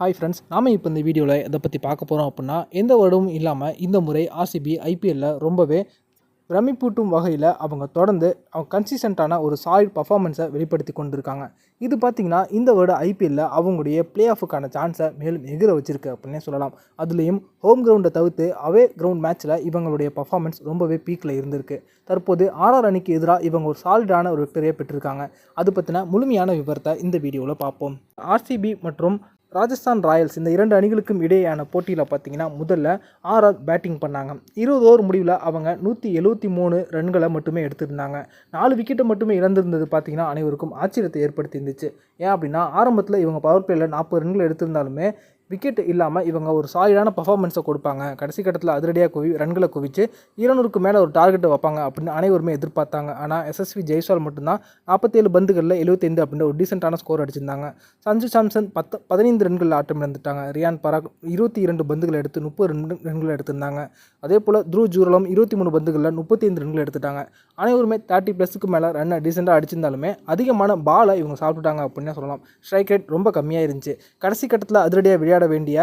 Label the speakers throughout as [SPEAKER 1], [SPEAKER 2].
[SPEAKER 1] Hi friends நாம் இப்போ இந்த வீடியோவில் இதை பற்றி பார்க்க போகிறோம் அப்படின்னா எந்த வருடமும் இல்லாமல் இந்த முறை ஆர்சிபி ஐபிஎல்லில் ரொம்பவே பிரமிப்பூட்டும் வகையில் அவங்க தொடர்ந்து அவங்க கன்சிஸ்டண்ட்டான ஒரு சாலிட் பர்ஃபார்மன்ஸை வெளிப்படுத்தி கொண்டிருக்காங்க. இது பார்த்திங்கன்னா இந்த வருட ஐபிஎல்லில் அவங்களுடைய பிளே ஆஃபுக்கான சான்ஸை மேலும் எகிர வச்சிருக்கு அப்படின்னே சொல்லலாம். அதுலேயும் ஹோம் கிரவுண்டை தவிர்த்து அவே கிரவுண்ட் மேட்ச்சில் இவங்களுடைய பர்ஃபார்மன்ஸ் ரொம்பவே பீக்கில் இருந்திருக்கு. தற்போது ஆர்ஆர் அணிக்கு எதிராக இவங்க ஒரு சாலிடான ஒரு விக்டரியை பெற்றிருக்காங்க. அது பற்றின முழுமையான விவரத்தை இந்த வீடியோவில் பார்ப்போம். ஆர்சிபி மற்றும் ராஜஸ்தான் ராயல்ஸ் இந்த இரண்டு அணிகளுக்கும் இடையேயான போட்டியில் பார்த்தீங்கன்னா முதல்ல ஆர்ஆர் பேட்டிங் பண்ணாங்க. இருபது ஓவர் முடிவில் அவங்க நூற்றி எழுபத்தி மூணு ரன்களை மட்டுமே எடுத்திருந்தாங்க. நாலு விக்கெட்டை மட்டுமே இழந்திருந்தது பார்த்தீங்கன்னா அனைவருக்கும் ஆச்சரியத்தை ஏற்படுத்தி இருந்துச்சு. ஏன் அப்படின்னா ஆரம்பத்தில் இவங்க பவர் பிளேயில் நாற்பது ரன்கள் எடுத்திருந்தாலுமே விக்கெட் இல்லாமல் இவங்க ஒரு சாலிடான பர்ஃபார்மன்ஸை கொடுப்பாங்க. கடைசி கட்டத்தில் அதிரடியாக குவி ரன்களை குவிச்சு இருநூறுக்கு மேலே ஒரு டார்கெட்டை வைப்பாங்க அப்படின்னு அனைவருமே எதிர்பார்த்தாங்க. ஆனால் எஸ்எஸ்வி ஜெய்ஸ்வால் மட்டும்தான் நாற்பத்தேழு பந்துகளில் எழுபத்தைந்து அப்படின்ற ஒரு டீசெண்டான ஸ்கோர் அடிச்சிருந்தாங்க. சஞ்சு சாம்சன் பத்து பதினைந்து ரன்களில் ஆட்டம் இழந்துட்டாங்க. ரியான் பராக் இருபத்தி இரண்டு பந்துகளை எடுத்து முப்பது ரன் ரன்களை எடுத்திருந்தாங்க. அதே போல் த்ரூ ஜூரலம் இருபத்தி மூணு பந்துகளில் முப்பத்தி ஐந்து ரன்கள் எடுத்துட்டாங்க. அனைவருமே தேர்ட்டி ப்ளஸுக்கு மேலே ரன்னை டீசெண்டாக அடிச்சிருந்தாலுமே அதிகமான பாலை இவங்க சாப்பிட்டுட்டாங்க அப்படின்னு சொல்லலாம். ஸ்ட்ரைக் ரேட் ரொம்ப கம்மியாக இருந்துச்சு கடைசி கட்டத்தில் அதிரடியாக விளையாட விளையாட வேண்டிய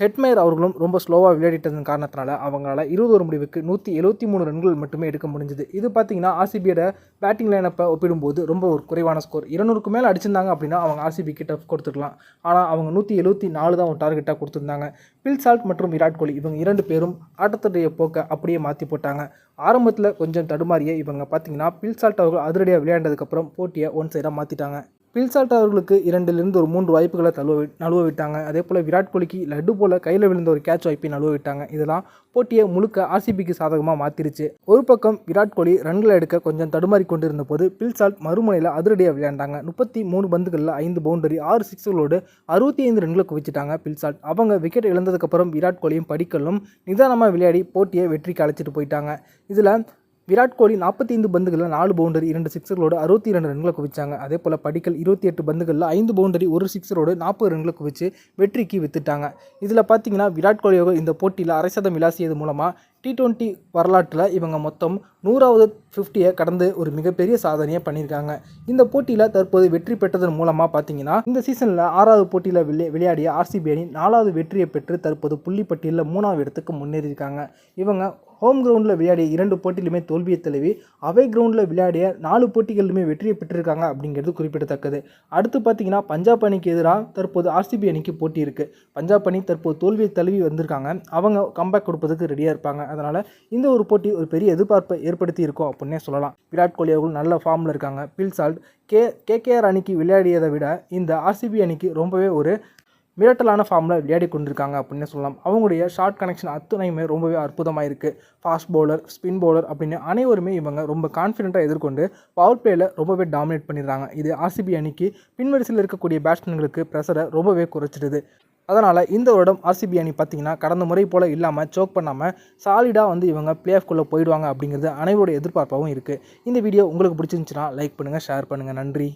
[SPEAKER 1] ஹெட்மேயர் அவர்களும் ரொம்ப ஸ்லோவாக விளையாடிட்டதன் காரணத்தினால அவங்களால இருபது ஒரு முடிவுக்கு நூற்றி எழுபத்தி மூணு ரன்கள் மட்டுமே எடுக்க முடிஞ்சுது. இது பார்த்தீங்கன்னா ஆர்சிபியோட பேட்டிங் லைனப்பை ஒப்பிடும்போது ரொம்ப ஒரு குறைவான ஸ்கோர் இருநூறுக்கு மேலே அடிச்சிருந்தாங்க அப்படின்னா அவங்க ஆர்சிபி கிட்ட கொடுத்துக்கலாம் ஆனால் அவங்க நூற்றி எழுபத்தி நாலு தான் ஒரு டார்கெட்டாக கொடுத்துருந்தாங்க. பில் சால்ட் மற்றும் விராட் கோலி இவங்க இரண்டு பேரும் ஆட்டத்துடைய போக்கை அப்படியே மாற்றி போட்டாங்க. ஆரம்பத்தில் கொஞ்சம் தடுமாறிய இவங்க பார்த்தீங்கன்னா பில் சால்ட் அவர்கள் அதிரடியாக விளையாண்டதுக்கப்புறம் போட்டியை ஒன் சைடாக மாற்றிட்டாங்க பில்சால்ட் அவர்களுக்கு இரண்டிலிருந்து ஒரு மூன்று வாய்ப்புகளை தழுவ நழுவ விட்டாங்க அதே போல் விராட் கோலிக்கு லட்டு போல் கையில் விழுந்த ஒரு கேட்ச் வாய்ப்பை நழுவ விட்டாங்க இதெல்லாம் போட்டியை முழுக்க ஆர்சிபிக்கு சாதகமாக மாற்றிருச்சு ஒரு பக்கம் விராட் கோலி ரன்களை எடுக்க கொஞ்சம் தடுமாறி கொண்டிருந்த போது பில்சால்ட் மறுமுனையில் அதிரடியாக விளையாண்டாங்க. முப்பத்தி மூணு பந்துகளில் ஐந்து பவுண்டரி ஆறு சிக்ஸ்களோடு அறுபத்தி ஐந்து ரன்களை குவிச்சிட்டாங்க பில்சால்ட். அவங்க விக்கெட் இழந்ததுக்கப்புறம் விராட் கோலியும் படிக்கலும் நிதானமாக விளையாடி போட்டியை வெற்றிக்கு அழைச்சிட்டு போயிட்டாங்க. இதில் விராட் கோலி நாற்பத்தைந்து பந்துகளில் நாலு பவுண்டரி இரண்டு சிக்ஸர்களோடு அறுபத்தி இரண்டு ரன்களை குவிச்சாங்க. அதே போல் படிக்கல் இருபத்தி எட்டு பந்துகளில் ஐந்து பவுண்டரி ஒரு சிக்ஸரோடு நாற்பது ரன்களை குவிச்சு வெற்றிக்கு வித்துட்டாங்க. இதில் பார்த்தீங்கன்னா விராட் கோலி இந்த போட்டியில் அரை சதம் விளாசியது மூலமாக டி டுவெண்ட்டி வரலாற்றில் இவங்க மொத்தம் நூறாவது ஃபிஃப்டியை கடந்து ஒரு மிகப்பெரிய சாதனையை பண்ணியிருக்காங்க. இந்த போட்டியில் தற்போது வெற்றி பெற்றதன் மூலமாக பார்த்தீங்கன்னா இந்த சீசனில் ஆறாவது போட்டியில் விளை விளையாடிய ஆர்சிபி அணி நாலாவது வெற்றியை பெற்று தற்போது புள்ளிப்பட்டியலில் மூணாவது இடத்துக்கு முன்னேறியிருக்காங்க. இவங்க ஹோம் கிரவுண்டில் விளையாடிய இரண்டு போட்டியிலுமே தோல்வியை தழுவி அவை கிரவுண்டில் விளையாடிய நாலு போட்டிகளிலுமே வெற்றியை பெற்றிருக்காங்க அப்படிங்கிறது குறிப்பிடத்தக்கது. அடுத்து பார்த்தீங்கன்னா பஞ்சாப் அணிக்கு எதிராக தற்போது ஆர்சிபி அணிக்கு போட்டி இருக்குது பஞ்சாப் அணி தற்போது தோல்வியை தழுவி வந்திருக்காங்க. அவங்க கம்பேக் கொடுப்பதுக்கு ரெடியாக இருப்பாங்க. அதனால் இந்த ஒரு போட்டி ஒரு பெரிய எதிர்பார்ப்பை ஏற்படுத்தி இருக்கும் அப்படின்னே சொல்லலாம். விராட் கோலி அவர்கள் நல்ல ஃபார்மில் இருக்காங்க. பில்சால்ட் கே கேகேஆர் அணிக்கு விளையாடியதை விட இந்த ஆர்சிபி அணிக்கு ரொம்பவே ஒரு மிரட்டலான ஃபார்மில் விளையாடி கொண்டிருக்காங்க அப்படின்னு சொல்லலாம். அவங்களுடைய ஷார்ட் கனெக்ஷன் அத்தனையுமே ரொம்பவே அற்புதமாக இருக்குது ஃபாஸ்ட் பவுலர் ஸ்பின் பவுலர் அப்படின்னு அனைவருமே இவங்க ரொம்ப கான்ஃபிடென்ட்டாக எதிர்கொண்டு பவர் பிளேயில் ரொம்பவே டாமினேட் பண்ணிடுறாங்க. இது ஆர்சிபி அணிக்கு பின்வரிசையில் இருக்கக்கூடிய பேட்ஸ்மேன்களுக்கு ப்ரெஷரை ரொம்பவே குறைச்சிடுது. அதனால் இந்த வருடம் ஆர்சிபி அணி பார்த்தீங்கன்னா கடந்த முறை போல் இல்லாமல் சோக் பண்ணாமல் சாலிடாக வந்து இவங்க பிளே ஆஃப்குள்ளே போயிடுவாங்க அப்படிங்கிறது அனைவருடைய எதிர்பார்ப்பாகவும் இருக்குது இந்த வீடியோ உங்களுக்கு பிடிச்சிருந்துச்சுன்னா லைக் பண்ணுங்கள் ஷேர் பண்ணுங்கள் நன்றி.